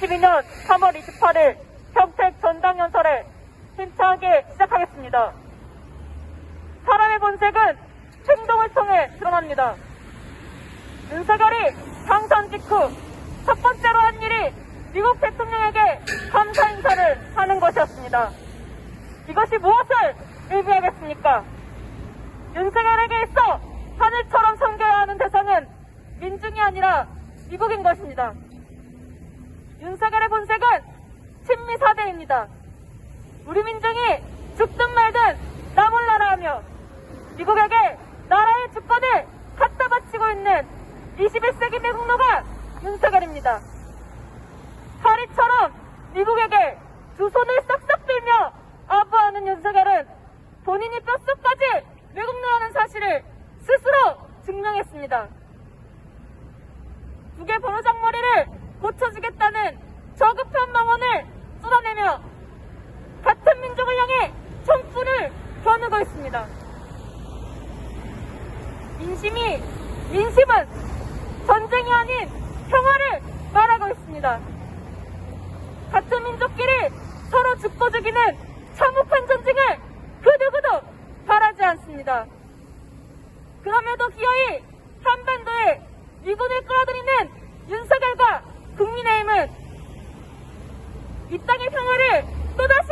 2022년 3월 28일 평택 전당연설에 힘차게 시작하겠습니다. 사람의 본색은 행동을 통해 드러납니다. 윤석열이 당선 직후 첫 번째로 한 일이 미국 대통령에게 감사 인사를 하는 것이었습니다. 이것이 무엇을 의미하겠습니까? 윤석열에게 있어 하늘처럼 섬겨야 하는 대상은 민중이 아니라 미국인 것입니다. 윤석열의 본색은 친미사대입니다. 우리 민중이 죽든 말든 나 몰라라 하며 미국에게 나라의 주권을 갖다 바치고 있는 21세기 매국노가 윤석열입니다. 파리처럼 미국에게 두 손을 싹싹 빌며 아부하는 윤석열은 본인이 뼛속까지 외국노라는 사실을 스스로 증명했습니다. 북의 번호장 머리를 고쳐주겠다는 저급한 망언을 쏟아내며 같은 민족을 향해 총불을 겨누고 있습니다. 민심이, 민심은 전쟁이 아닌 평화를 말하고 있습니다. 같은 민족끼리 서로 죽고 죽이는 참혹한 전쟁을 그 누구도 바라지 않습니다. 그럼에도 기어이 한반도에 미군을 끌어들이는 윤석열과 국민의힘은 이 땅의 평화를 또다시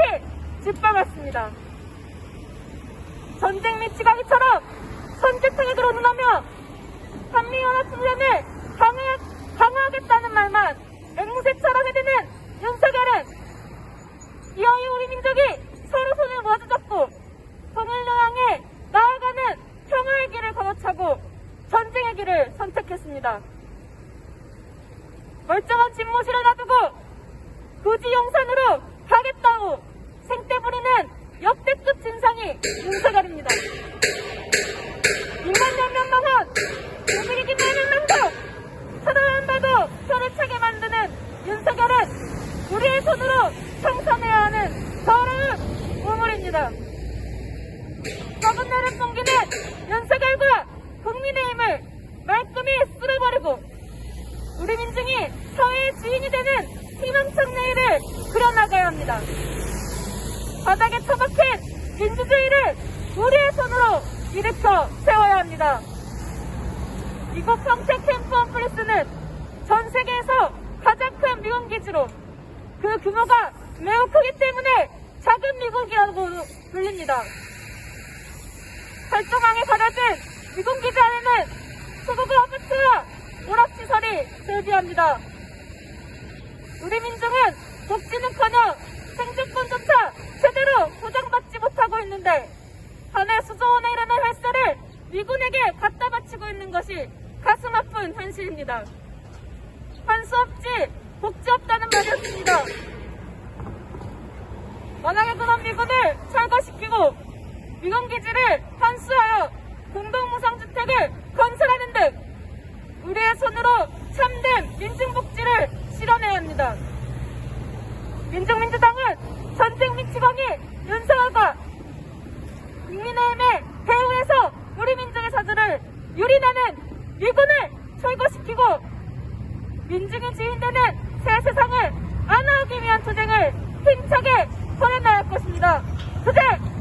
짓밟았습니다. 전쟁 및 지강이처럼 선제탕에 들어오느라며 한미연합훈련을 강해, 강화하겠다는 말만 앵무새처럼 해대는 윤석열은 기어이 우리 민족이 서로 손을 모아 잡고 통일로 향해 나아가는 평화의 길을 건너차고 전쟁의 길을 선택했습니다. 멀쩡한 집무실을 놔두고 굳이 용산으로 가겠다고 생떼 부리는 역대급 진상이 윤석열입니다. 인간년 몇만원, 우리기 몇명도 쳐다만 봐도 표를 차게 만드는 윤석열은 우리의 손으로 청산해야 하는 더러운 우물입니다. 썩은 내를 뽕기는 윤석열과 국민의힘을 말끔히 쓸어버리고 우리 민중이 사회의 주인이 되는 희망찬 내일을 그려나가야 합니다. 바닥에 처박힌 민주주의를 우리의 손으로 일으켜 세워야 합니다. 미국 평택 캠프 언플리스는 전 세계에서 가장 큰 미군 기지로 그 규모가 매우 크기 때문에 작은 미국이라고 불립니다. 활동항에 가려진 미군 기지 안에는 소고급 아파트와 오락시설이 대비합니다. 우리 민중은 복지는커녕 생존권조차 제대로 보장받지 못하고 있는데 한해 수조원에 이르는 헬스를 미군에게 갖다 바치고 있는 것이 가슴 아픈 현실입니다. 환수 없지 복지 없다는 말이었습니다. 만약에 그런 미군을 철거시키고 미군 기지를 환수하여 공동무상주택을 건설하는 등 우리의 손으로 참된 민중복지를 합니다. 민중민주당은 전쟁 및 지방이 윤석열과 국민의힘의 대우에서 우리 민족의 사주를 유린하는 미군을 철거시키고 민중의 주인되는 새 세상을 안아오기 위한 투쟁을 힘차게 벌여나갈 것입니다. 투쟁